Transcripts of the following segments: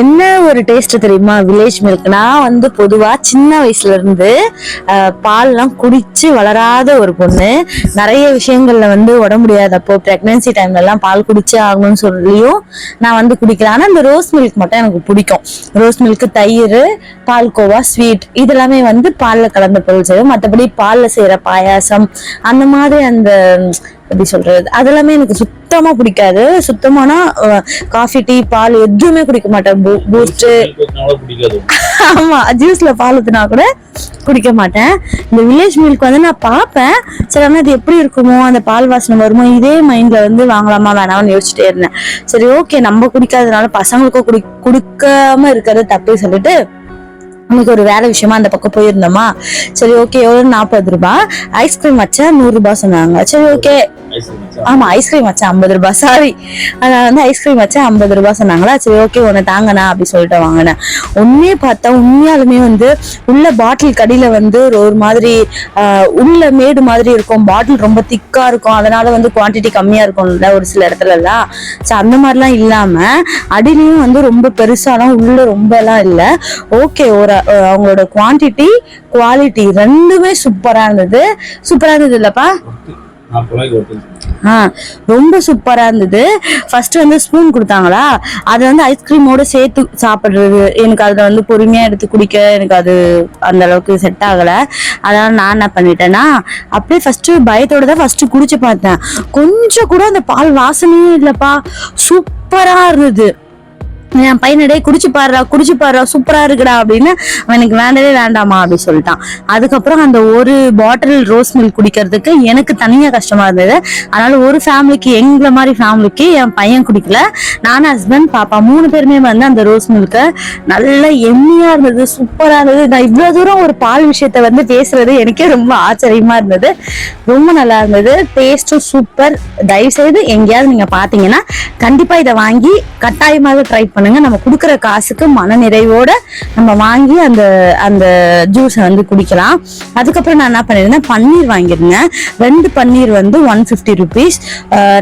என்ன ஒரு டேஸ்ட் தெரியுமா? வில்லேஜ் மில்க் நான் வந்து பொதுவாக சின்ன வயசுல இருந்து பால்லாம் குடிச்சு வளராத ஒரு பொண்ணு. நிறைய விஷயங்கள்ல வந்து உடம்பு முடியாதப்போ பிரெக்னன்சி டைம்ல எல்லாம் பால் குடிச்சே ஆகணும்னு சொல்லியும் நான் வந்து குடிக்கிறேன். ஆனால் இந்த ரோஸ் மில்க் மட்டும் எனக்கு பிடிக்கும். ரோஸ் மில்க் தயிர் பால்கோவா ஸ்வீட் இதெல்லாமே வந்து பாலில் கலந்த பொருள் செய்யும் மற்றபடி பாலில் செய்கிற பாயாசம் அந்த மாதிரி அந்த எப்படி சொல்றது? அதெல்லாமே எனக்கு சுத்தமா பிடிக்காது. சுத்தமான காஃபி டீ பால் எதுவுமே குடிக்க மாட்டேன். பூஸ்ட் ஆமா ஜூஸ்ல பால் ஊத்துனா கூட குடிக்க மாட்டேன். இந்த வில்லேஜ் மில்க் வந்து நான் பார்ப்பேன். சரி ஆனா அது எப்படி இருக்குமோ அந்த பால் வாசனை வருமோ இதே மைண்ட்ல வந்து வாங்கலாமா வேணாம்னு யோசிச்சுட்டே இருந்தேன். சரி ஓகே நம்ம குடிக்காதனால பசங்களுக்கும் குடி குடுக்காம இருக்கிறது தப்பு சொல்லிட்டு இன்னைக்கு ஒரு வேலை விஷயமா அந்த பக்கம் போயிருந்தோமா? சரி ஓகே எவ்வளவு நாற்பது ரூபாய் ஐஸ்கிரீம் வச்சா நூறு ரூபாய் சொன்னாங்க. சரி ஓகே ஆமா ஐஸ்கிரீம் வச்சா ஐம்பது ரூபாய் சாரி நான் வந்து ஐஸ்கிரீம் வச்சா ஐம்பது ரூபாய் சொன்னாங்களா? சரி ஓகே உன்னை தாங்கண்ணா அப்படி சொல்லிட்டு வாங்கினேன். உண்மையே பார்த்தா உண்மையாலுமே வந்து உள்ள பாட்டில் கடியில வந்து ஒரு மாதிரி உள்ள மேடு மாதிரி இருக்கும். பாட்டில் ரொம்ப திக்கா இருக்கும். அதனால வந்து குவாண்டிட்டி கம்மியா இருக்கும்ல ஒரு சில இடத்துல எல்லாம் ஸோ அந்த மாதிரிலாம் இல்லாம அடியிலையும் வந்து ரொம்ப பெருசாலாம் உள்ள ரொம்ப எல்லாம் இல்லை. ஓகே ஒரு அவங்களோட குவான்டிட்டி குவாலிட்டி ரெண்டுமே சூப்பராக இருந்தது. சூப்பராக இருந்தது இல்லைப்பா? ஆ ரொம்ப சூப்பராக இருந்தது. ஃபர்ஸ்ட் வந்து ஸ்பூன் கொடுத்தாங்களா? அதை வந்து ஐஸ்கிரீமோட சேர்த்து சாப்பிட்றது. எனக்கு அதில் வந்து பொறுமையாக எடுத்து குடிக்க எனக்கு அது அந்த அளவுக்கு செட் ஆகலை. அதனால் நான் என்ன பண்ணிட்டேன்னா அப்படியே ஃபஸ்ட்டு பயத்தோட தான் ஃபஸ்ட்டு குடிச்சு பார்த்தேன். கொஞ்சம் கூட அந்த பால் வாசனையே இல்லைப்பா. சூப்பராக இருந்தது. என் பையனடே குடிச்சு பாடுறா குடிச்சு பாடுறா சூப்பரா இருக்குடா அப்படின்னு அவனுக்கு வேண்டவே வேண்டாமா அப்படின்னு சொல்லிட்டான். அதுக்கப்புறம் அந்த ஒரு பாட்டில் ரோஸ் மில்க் குடிக்கிறதுக்கு எனக்கு தனியா கஷ்டமா இருந்தது. அதனால ஒரு ஃபேமிலிக்கு எங்களை மாதிரி ஃபேமிலிக்கு என் பையன் குடிக்கல. நானும் ஹஸ்பண்ட் பாப்பா மூணு பேருமே வந்து அந்த ரோஸ் மில்கை நல்ல எம்மியா இருந்தது சூப்பரா இருந்தது. நான் இவ்வளவு தூரம் ஒரு பால் விஷயத்த வந்து பேசுறது எனக்கே ரொம்ப ஆச்சரியமா இருந்தது. ரொம்ப நல்லா இருந்தது. டேஸ்டும் சூப்பர் தயவு செய்து எங்கேயாவது நீங்க பாத்தீங்கன்னா கண்டிப்பா இதை வாங்கி கட்டாயமாக ட்ரை பண்ணுங்க நம்ம கொடுக்குற காசுக்கு மன நிறைவோட நம்ம வாங்கி அந்த அந்த ஜூஸை வந்து குடிக்கலாம். அதுக்கப்புறம் நான் என்ன பண்ணிருந்தேன்? பன்னீர் வாங்கியிருந்தேன். ரெண்டு பன்னீர் வந்து ஒன் ஃபிஃப்டி ருபீஸ்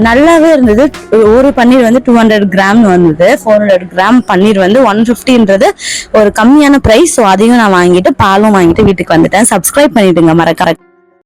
நல்லாவே இருந்தது. ஒரு பன்னீர் வந்து டூ ஹண்ட்ரட் கிராம் வந்தது. ஃபோர் ஹண்ட்ரட் கிராம் பன்னீர் வந்து ஒன் ஃபிஃப்டின்றது ஒரு கம்மியான ப்ரைஸ் ஸோ அதையும் நான் வாங்கிட்டு பாலும் வாங்கிட்டு வீட்டுக்கு வந்துட்டேன். சப்ஸ்கிரைப் பண்ணிடுங்க. கரெக்ட்